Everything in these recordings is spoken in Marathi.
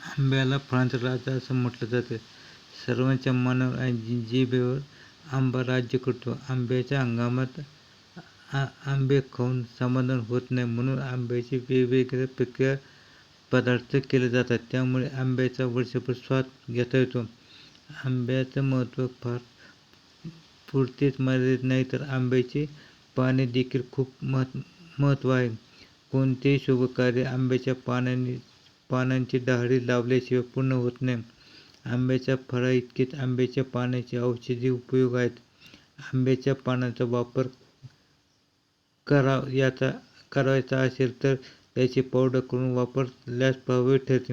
आंब्याला फळांचा राजा असं म्हटलं जातं. सर्वांच्या मनावर आणि जिभेवर आंबा राज्य करतो. आंब्याच्या हंगामात आ आंबे खाऊन समाधान होत नाही म्हणून आंब्याचे वेगवेगळ्या प्रक्रिया पदार्थ केले जातात. त्यामुळे आंब्याचा वर्षभर स्वाद घेता येतो. आंब्याचं महत्त्व फार पुरतेच मर्यादित नाही तर आंब्याची पाने देखील खूप महत् महत्त्व आहे. कोणतेही शुभकार्य आंब्याच्या पानांनी पानांची डहाळी लावल्याशिवाय पूर्ण होत नाही. आंब्याच्या फळाइतकेच आंब्याच्या पानांचे औषधी उपयोग आहेत. आंब्याच्या पानांचा वापर करा याचा करायचा असेल तर त्याची पावडर करून वापरल्यास प्रभावी ठरते.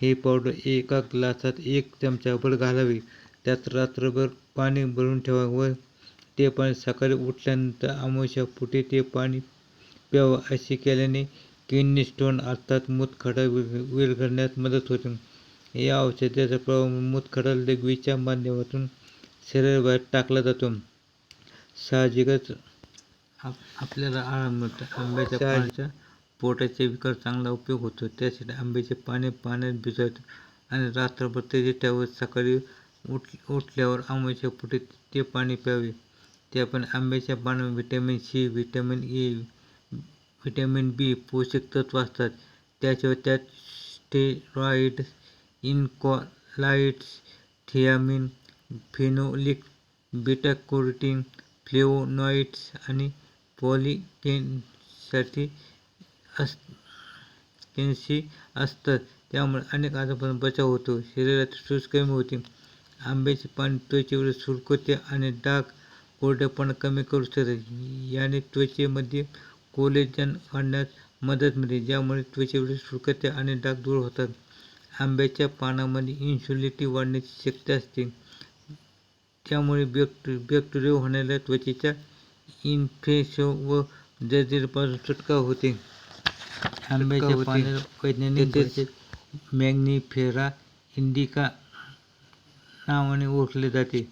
ही पावडर एका ग्लासात एक चमचाभर घालावी. त्यात रात्रभर पाणी भरून ठेवावे व ते पाणी सकाळी उठल्यानंतर अमावास्येपोटी ते पाणी प्यावं. असे केल्याने किडनी स्टोन अर्थात मूतखडा विरघळण्यास मदत होते. या औषधाचा प्रभाव मूतखडा लघवीच्या माध्यमातून शरीराबाहेर टाकला जातो. साहजिकच आपल्याला आराम मिळतो. आंब्याच्या पानाचा पोटाच्या विकारावर चांगला उपयोग होतो. त्यासाठी आंब्याची पाने पाण्यात भिजवावीत आणि रात्रभर तसेच ठेवावीत. सकाळी उठ उठल्यावर अमावास्येपोटी ते पाणी प्यावे. त्यापायी आंब्याच्या पानांमध्ये vitamin C, vitamin A, vitamin B पोषक तत्व असतात. त्याशिवाय त्यात steroids, alkaloids, thiamine phenolic, beta carotene, flavonoids आणि अस कॅन्सी असतात. त्यामुळे अनेक आजारांपासून बचाव होतो. शरीरात सूज कमी होते. आंब्याची पाने त्वचेवर सुरकुत्या आणि डाग, कोरडेपणा कमी करू शकतात. याने त्वचेमध्ये कोलेजन वाढण्यास मदत मिळते, ज्यामुळे त्वचेवरील सुरकुत्या आणि डाग दूर होतात. आंब्याच्या पानांमध्ये इम्युनिटी वाढवण्याची शक्ती असते. त्यामुळे बॅक्टेरियामुळे होणाऱ्या त्वचेच्या इन्फेक्शन व जर्जरीपासून सुटका होते. आंब्याच्या वैज्ञानिक मँगनीफेरा इंडिका नावाने ओळखले जाते.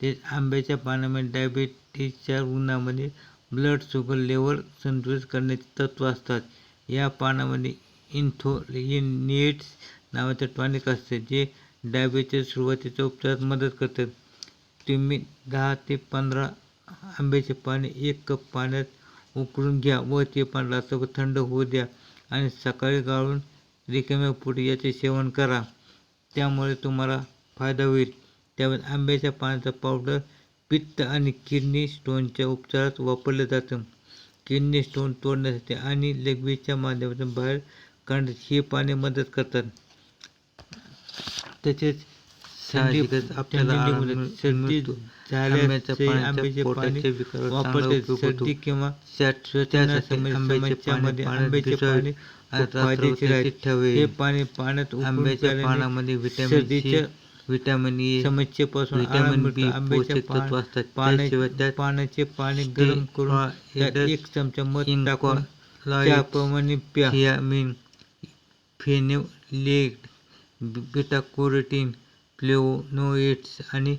तसेच आंब्याच्या पानांमध्ये डायबेटिसच्या रुग्णांमध्ये ब्लड शुगर लेवल संतुलित करण्याचे तत्त्व असतात. या पानामध्ये इन्थ्रोनिएट्स नावाचे टॉनिक असते, जे डायबेटिसच्या सुरुवातीच्या उपचारात मदत करते. तुम्ही दहा ते पंधरा आंब्याचे पाने एक कप पाण्यात उकळून घ्या व ते पाणी रात्रभर थंड होऊ द्या आणि सकाळी गाळून रिकाम्या पोटी याचे सेवन करा. त्यामुळे तुम्हाला फायदा होईल. त्यामुळे आंब्याच्या पाण्याचा पावडर पित्त आणि किडनी स्टोनच्या उपचारात वापरले जाते. किडनी स्टोन तोडण्यासाठी आणि लघवीच्या माध्यमातून बाहेर काढण्यास ही पाने मदत करतात. तसेच आपल्याला. आंब्याच्या. सर्दी किंवा आंब्याचे फायदेशीर आहेत. हे पाने पाण्यात प्यायल्याने सर्दीच्या व्हिटॅमिन ए समस्येपासून आराम मिळतो. आंब्याच्या पानाचे पाणी गरम करून त्यात एक चमचा मध टाकून चहाप्रमाणे प्या. थियामीन, फेनोलिक, बीटा-कॅरोटीन, फ्लेव्होनोइड्स आणि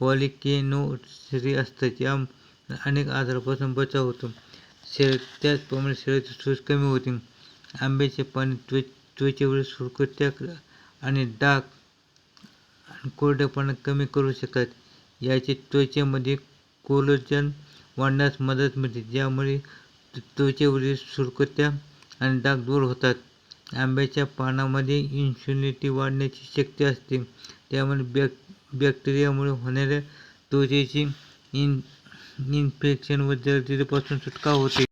पॉलिफेनॉल्सही असतात. यामुळे अनेक आजारांपासून बचाव होतो. त्याचप्रमाणे शरीरातील सूज कमी होते. आंब्याची पाने त्वचेवरील सुरकुत्या आणि डाग कोरडेपणा कमी करू शकतात. याचे त्वचेमध्ये कोलेजन वाढण्यास मदत मिळते, ज्यामुळे त्वचेवरील सुरकुत्या आणि डाग दूर होतात. आंब्याच्या पानामध्ये इन्सुनिटी वाढण्याची शक्ती असते. त्यामुळे बॅक बॅक्टेरियामुळे होणाऱ्या त्वचेची इन इन्फेक्शन व जर्जरीपासून सुटका होते.